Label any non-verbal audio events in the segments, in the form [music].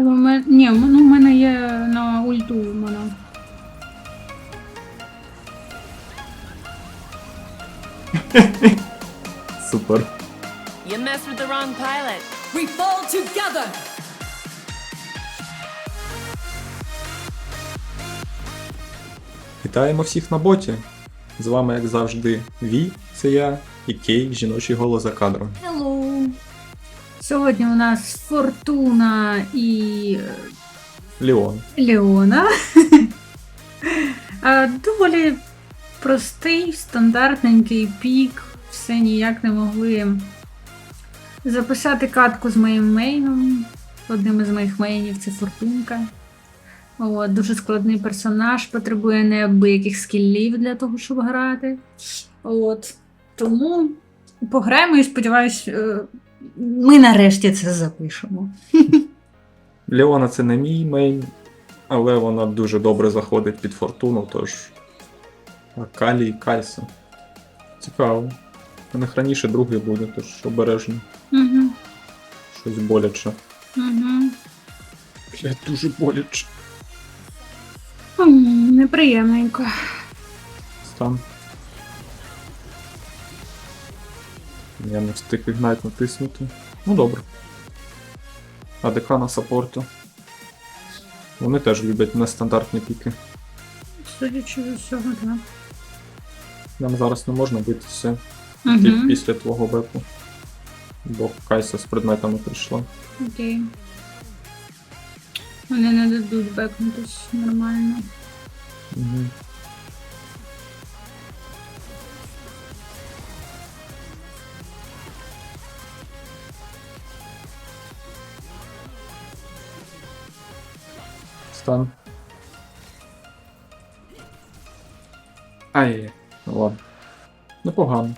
Але в мене, ні, ну, в мене є на ульту вона. [laughs] Супер. You messed with the wrong pilot. We fall together! Вітаємо всіх на боті. З вами, як завжди, Ві, це я, і Кей, жіночий голос за кадром. Сьогодні у нас Фортуна і е, Леон. Леона. [laughs] Доволі простий, стандартненький пік. Все ніяк не могли записати катку з моїм мейном. Одним із моїх мейнів це Фортунка. От, дуже складний персонаж, потребує неабияких скіллів для того, щоб грати. От. Тому пограємо і сподіваюсь, е, ми нарешті це запишемо. Леона це не мій мейн, але вона дуже добре заходить під фортуну, тож. Калі і Кайса. Цікаво. У них раніше другий буде, тож обережно. Угу. Щось боляче. Угу. Блять, дуже боляче. М, Неприємненько. Стан. Я не встиг ігнайт натиснути. Ну добре. АДК на саппорту. Вони теж люблять нестандартні піки. Судячи з усього, так. Нам зараз не можна битися тільки Угу. після твого беку. Бо Кайса з предметами прийшла. Окей. Вони не дадуть бекнутись нормально. Угу. Стан. Ай, ну ладно. Непогано.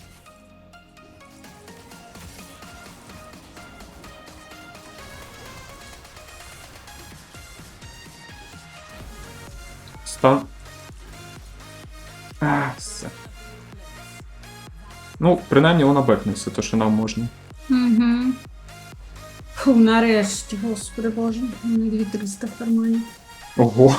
Стан. А, все. Ну, принаймні вона бекнеться, то що нам можна. Угу. Фу, нарешті, господи боже, у мене 2300 в кармані. Ого.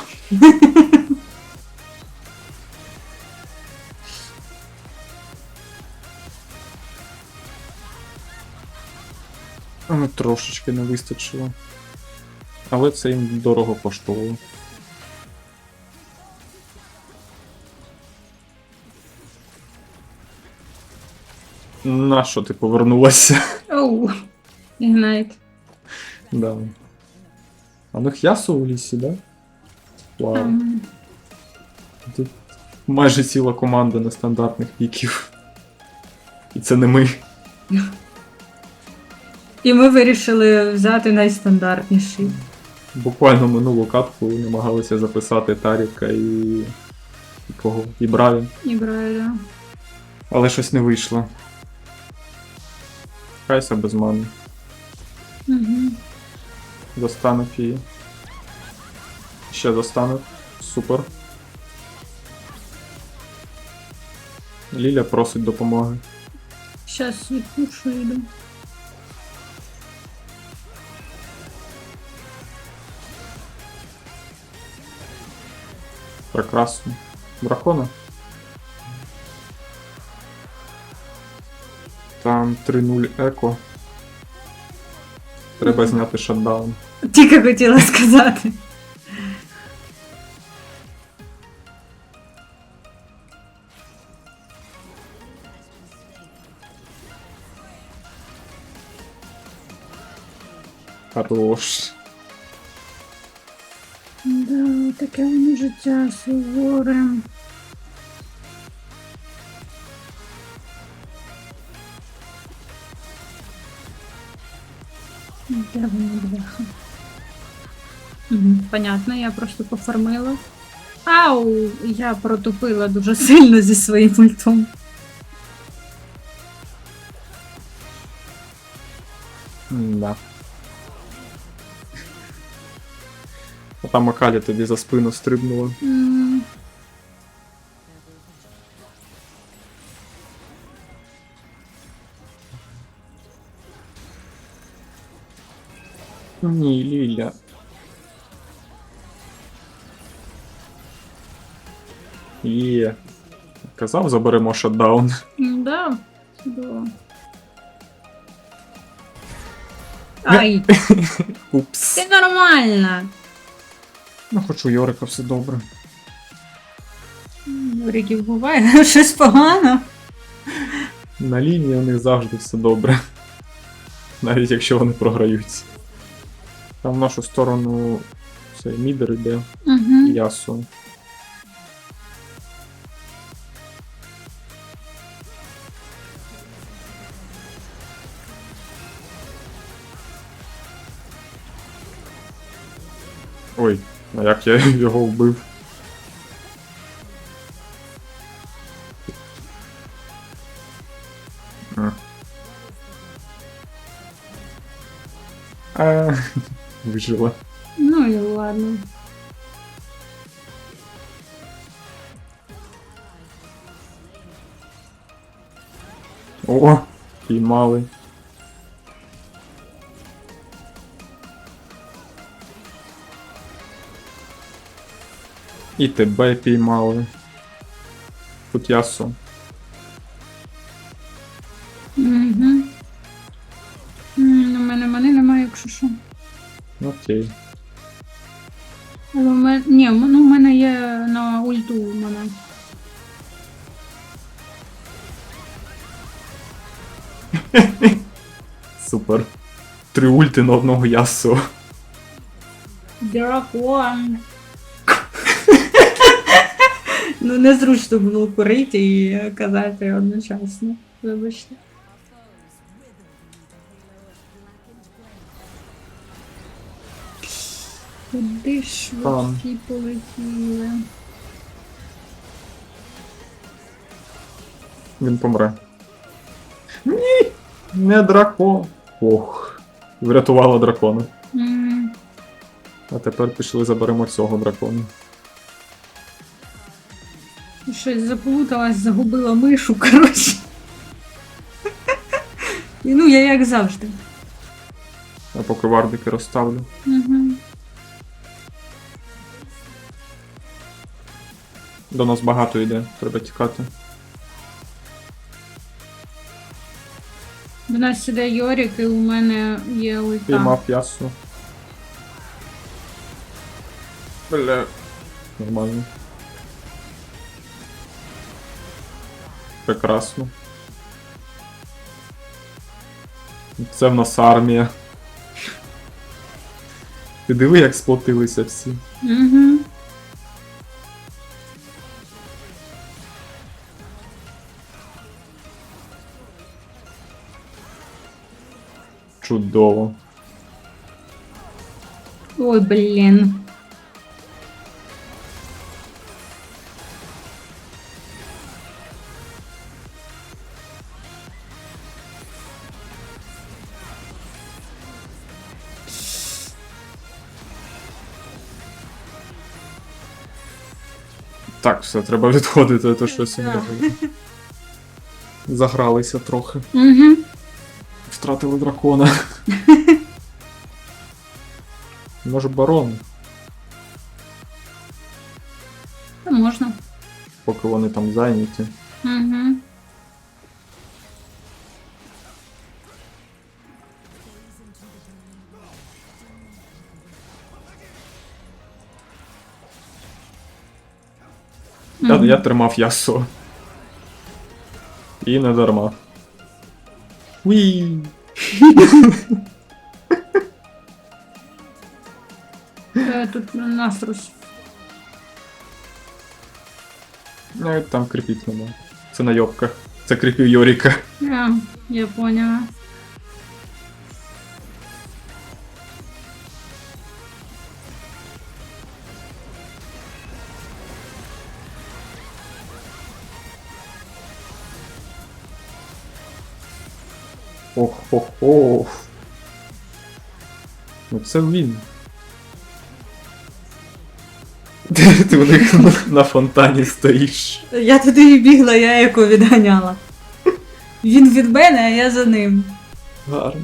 Ну, Трошечки не вистачило. Але це їм дорого коштувало. Нащо ти повернулася? Оу. Ігнайт. Да. А ну х'ясо у лісі, да? Вау. Тут майже ціла команда нестандартних піків. І це не ми. І ми вирішили взяти найстандартніший. Буквально минулу катку намагалися записати Таріка і. і кого? І Браві. І Брайля. Але щось не вийшло. Кайся без мани. Угу. Достане фії. Ще достане. Супер. Ліля просить допомоги. Щас відпушу йду. Прекрасно. Дракона. Там 3-0 еко. Треба зняти шатдаун. Тільки хотіла сказати. Хорош. Да, таке воно життя суворе. Де воно бляха? Угу, понятно, я просто пофармила. Ау! Я протупила дуже сильно зі своїм ультом. Да. там Акалі тобі за спину стрибнула. Mm. Ну ні, Ліля. Є. Казав, заберемо шатдаун. Ну да. Е. Ай! [laughs] Упс. Ти нормальна. Ну, хоч у Йорика все добре. Риків буває, [laughs] щось погано. На лінії у них завжди все добре. Навіть якщо вони програють. Там в нашу сторону цей мідер іде, Угу. ясу. Ой, а як я [laughs] його вбив? А. А, [laughs] вижила. Ну і ладно. О, піймали. І тебе піймали. Тут ясо. Угу. У мене мене немає, якщо що. Окей. Але в мене, ні, ну, в мене є на ульту у мене. [laughs] Супер. Три ульти на одного ясо. Дракон. Ну, незручно було курити і казати одночасно. Вибачте. Куди ж ви Там. всі полетіли? Він помре. Ні! Не дракон. Ох. Врятувала дракона. М, А тепер пішли заберемо цього дракона. Щось заплуталась, загубила мишу, коротше. І ну, я як завжди. А поки вардики розставлю. Угу. До нас багато йде, треба тікати. До нас сюди Йорік, і у мене є ульта. Піймав ясу. Бля. Нормально. Прекрасно. Це в нас армія. Ти диви, як сплотилися всі. Угу. Чудово. Ой, блін. Так, все, треба відходити, а то щось не не Загралися трохи. Угу. Втратили дракона. [laughs] Може барон, Та можна. поки вони там зайняті. Угу. Я, я тримав ясо. І не дарма. Уі! Е, Тут наструс. Навіть там кріпів нема. Це найобка. Це кріпів Йоріка. А, я поняла. Ох, ох, ох. Ну це він. Ти, [laughs] ти у них на, на фонтані стоїш. Я туди і бігла, я його відганяла. Він від мене, а я за ним. Гарно.